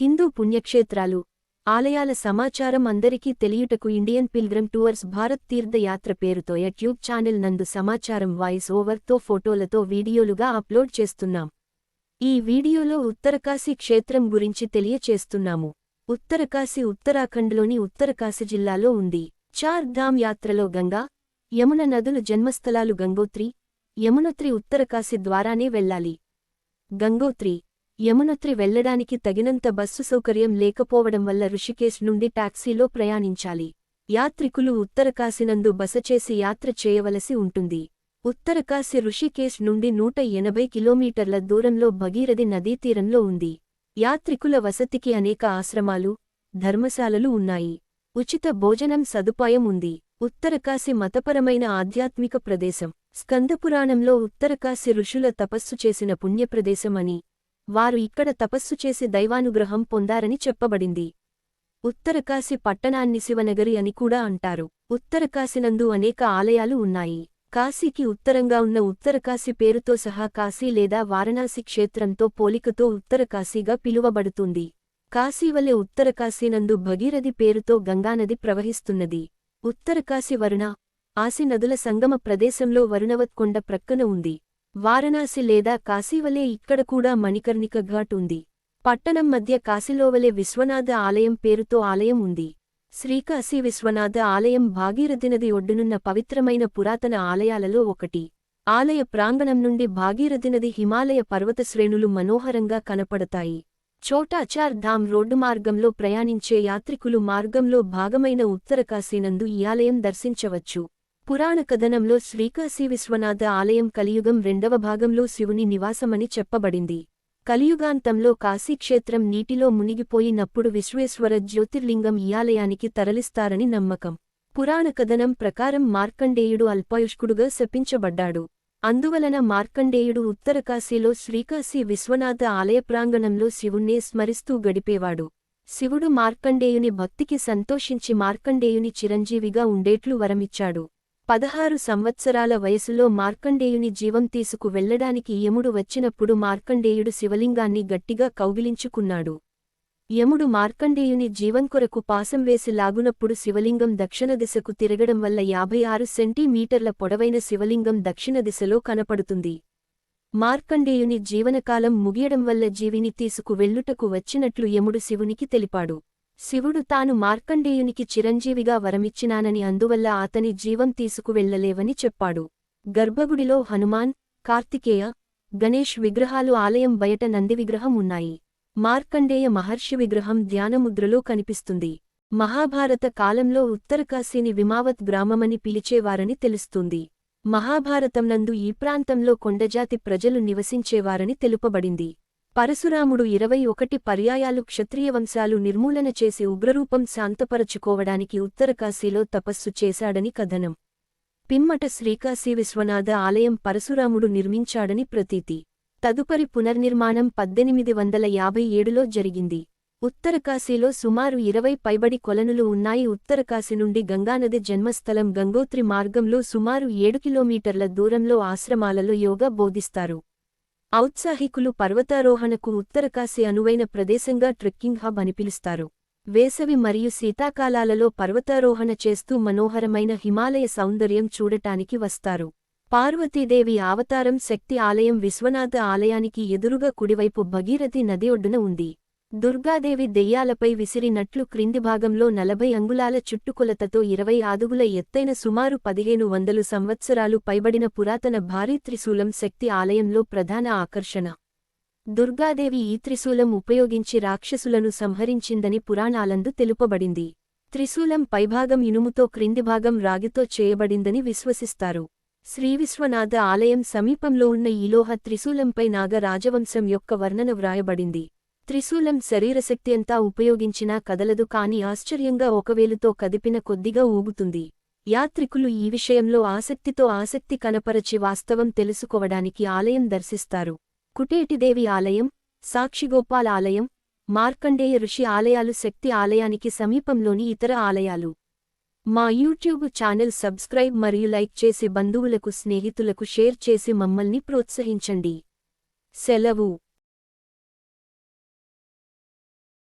హిందూ పుణ్యక్షేత్రాలు ఆలయాల సమాచారం అందరికీ తెలియుటకు ఇండియన్ పిల్గ్రమ్ టూర్స్ భారత్ తీర్థయాత్ర పేరుతో యూట్యూబ్ ఛానల్ నందు సమాచారం వాయిస్ ఓవర్తో ఫోటోలతో వీడియోలుగా అప్లోడ్ చేస్తున్నాం. ఈ వీడియోలో ఉత్తరకాశీ క్షేత్రం గురించి తెలియచేస్తున్నాము. ఉత్తరకాశీ ఉత్తరాఖండ్లోని ఉత్తరకాశీ జిల్లాలో ఉంది. చార్ ధామ్ యాత్రలో గంగా యమున నదులు జన్మస్థలాలు గంగోత్రి యమునోత్రి ఉత్తరకాశీ ద్వారానే వెళ్ళాలి. గంగోత్రి యమునోత్రి వెళ్ళడానికి తగినంత బస్సు సౌకర్యం లేకపోవడం వల్ల ఋషికేశ్ నుండి టాక్సీలో ప్రయాణించాలి. యాత్రికులు ఉత్తరకాశినందు బస చేసి యాత్ర చేయవలసి ఉంటుంది. ఉత్తరకాశి ఋషికేశ్ నుండి నూట ఎనభై కిలోమీటర్ల దూరంలో భగీరథి నదీతీరంలో ఉంది. యాత్రికుల వసతికి అనేక ఆశ్రమాలు ధర్మశాలలు ఉన్నాయి. ఉచిత భోజనం సదుపాయం ఉంది. ఉత్తరకాశి మతపరమైన ఆధ్యాత్మిక ప్రదేశం. స్కందపురాణంలో ఉత్తరకాశి ఋషుల తపస్సు చేసిన పుణ్యప్రదేశమని వారు ఇక్కడ తపస్సు చేసి దైవానుగ్రహం పొందారని చెప్పబడింది. ఉత్తరకాశి పట్టణాన్ని శివనగరి అని కూడా అంటారు. ఉత్తరకాశినందు అనేక ఆలయాలు ఉన్నాయి. కాశీకి ఉత్తరంగా ఉన్న ఉత్తరకాశి పేరుతో సహా కాశీ లేదా వారణాసి క్షేత్రంతో పోలికతో ఉత్తరకాశీగా పిలువబడుతుంది. కాశీవలె ఉత్తరకాశీనందు భగీరథి పేరుతో గంగానది ప్రవహిస్తున్నది. ఉత్తరకాశి వరుణ ఆసి నదుల సంగమ ప్రదేశంలో వరుణవత్కొండ ప్రక్కన ఉంది. వారణాసి లేదా కాశీవలే ఇక్కడ కూడా మణికర్ణిక ఘాట్ ఉంది. పట్టణం మధ్య కాశీలోవలే విశ్వనాథ ఆలయం పేరుతో ఆలయం ఉంది. శ్రీకాశీ విశ్వనాథ ఆలయం భాగీరథి నది ఒడ్డునున్న పవిత్రమైన పురాతన ఆలయాలలో ఒకటి. ఆలయ ప్రాంగణం నుండి భాగీరథి నది హిమాలయ పర్వత శ్రేణులు మనోహరంగా కనపడతాయి. చోటాచార్ ధామ్ రోడ్డు మార్గంలో ప్రయాణించే యాత్రికులు మార్గంలో భాగమైన ఉత్తరకాశీనందు ఈ ఆలయం దర్శించవచ్చు. పురాణ కథనంలో శ్రీకాశీ విశ్వనాథ ఆలయం కలియుగం రెండవ భాగంలో శివుని నివాసమని చెప్పబడింది. కలియుగాంతంలో కాశీక్షేత్రం నీటిలో మునిగిపోయినప్పుడు విశ్వేశ్వర జ్యోతిర్లింగం ఈ ఆలయానికి తరలిస్తారని నమ్మకం. పురాణ కథనం ప్రకారం మార్కండేయుడు అల్పాయుష్కుడుగా శపించబడ్డాడు. అందువలన మార్కండేయుడు ఉత్తరకాశీలో శ్రీకాశీ విశ్వనాథ ఆలయ ప్రాంగణంలో శివుణ్ణే స్మరిస్తూ గడిపేవాడు. శివుడు మార్కండేయుని భక్తికి సంతోషించి మార్కండేయుని చిరంజీవిగా ఉండేట్లు వరమిచ్చాడు. పదహారు సంవత్సరాల వయసులో మార్కండేయుని జీవం తీసుకు వెళ్ళడానికి యముడు వచ్చినప్పుడు మార్కండేయుడు శివలింగాన్ని గట్టిగా కౌగిలించుకున్నాడు. యముడు మార్కండేయుని జీవం కొరకు పాసం వేసి లాగునప్పుడు శివలింగం దక్షిణ దిశకు తిరగడం వల్ల యాభై ఆరు సెంటీమీటర్ల పొడవైన శివలింగం దక్షిణ దిశలో కనపడుతుంది. మార్కండేయుని జీవనకాలం ముగియడం వల్ల జీవిని తీసుకు వెళ్ళుటకు వచ్చినట్లు యముడు శివునికి తెలిపాడు. శివుడు తాను మార్కండేయునికి చిరంజీవిగా వరమిచ్చినానని అందువల్ల అతని జీవం తీసుకువెళ్ళలేవని చెప్పాడు. గర్భగుడిలో హనుమాన్ కార్తికేయ గణేష్ విగ్రహాలు ఆలయం బయట నంది విగ్రహం ఉన్నాయి. మార్కండేయ మహర్షి విగ్రహం ధ్యానముద్రలో కనిపిస్తుంది. మహాభారత కాలంలో ఉత్తరకాశీని విమావత్ గ్రామమని పిలిచేవారని తెలుస్తుంది. మహాభారతం నందు ఈ ప్రాంతంలో కొండజాతి ప్రజలు నివసించేవారని తెలుపబడింది. పరశురాముడు ఇరవై ఒకటి పర్యాయాలు క్షత్రియవంశాలు నిర్మూలన చేసి ఉగ్రరూపం శాంతపరచుకోవడానికి ఉత్తరకాశీలో తపస్సు చేశాడని కథనం. పిమ్మట శ్రీకాశీ విశ్వనాథ ఆలయం పరశురాముడు నిర్మించాడని ప్రతీతి. తదుపరి పునర్నిర్మాణం పద్దెనిమిది వందల యాభై ఏడులో జరిగింది. ఉత్తరకాశీలో సుమారు ఇరవై పైబడి కొలనులు ఉన్నాయి. ఉత్తరకాశీ నుండి గంగానది జన్మస్థలం గంగోత్రి మార్గంలో సుమారు ఏడు కిలోమీటర్ల దూరంలో ఆశ్రమాలలో యోగా బోధిస్తారు. ఔత్సాహికులు పర్వతారోహణకు ఉత్తరకాశీ అనువైన ప్రదేశంగా ట్రెక్కింగ్ హబ్ అని పిలుస్తారు. వేసవి మరియు శీతాకాలాలలో పర్వతారోహణ చేస్తూ మనోహరమైన హిమాలయ సౌందర్యం చూడటానికి వస్తారు. పార్వతీదేవి అవతారం శక్తి ఆలయం విశ్వనాథ ఆలయానికి ఎదురుగా కుడివైపు భగీరథి నది ఒడ్డున ఉంది. దుర్గాదేవి దెయ్యాలపై విసిరినట్లు క్రింది భాగంలో నలభై అంగుళాల చుట్టుకొలతతో ఇరవై ఆదుగుల ఎత్తైన సుమారు పదిహేను వందలు సంవత్సరాలు పైబడిన పురాతన భారీ త్రిశూలం శక్తి ఆలయంలో ప్రధాన ఆకర్షణ. దుర్గాదేవి ఈ త్రిశూలం ఉపయోగించి రాక్షసులను సంహరించిందని పురాణాలందు తెలుపబడింది. త్రిశూలం పైభాగం ఇనుముతో క్రింది భాగం రాగితో చేయబడిందని విశ్వసిస్తారు. శ్రీవిశ్వనాథ ఆలయం సమీపంలో ఉన్న ఈలోహ త్రిశూలంపై నాగ రాజవంశం యొక్క వర్ణన వ్రాయబడింది. త్రిశూలం శరీరశక్తి అంతా ఉపయోగించినా కదలదు కాని ఆశ్చర్యంగా ఒకవేలుతో కదిపిన కొద్దిగా ఊగుతుంది. యాత్రికులు ఈ విషయంలో ఆసక్తితో ఆసక్తి కనపరచి వాస్తవం తెలుసుకోవడానికి ఆలయం దర్శిస్తారు. కుటేటిదేవి ఆలయం సాక్షిగోపాల్ ఆలయం మార్కండేయ ఋషి ఆలయాలు శక్తి ఆలయానికి సమీపంలోని ఇతర ఆలయాలు. మా యూట్యూబ్ ఛానల్ సబ్స్క్రైబ్ మరియు లైక్ చేసి బంధువులకు స్నేహితులకు షేర్ చేసి మమ్మల్ని ప్రోత్సహించండి. సెలవు.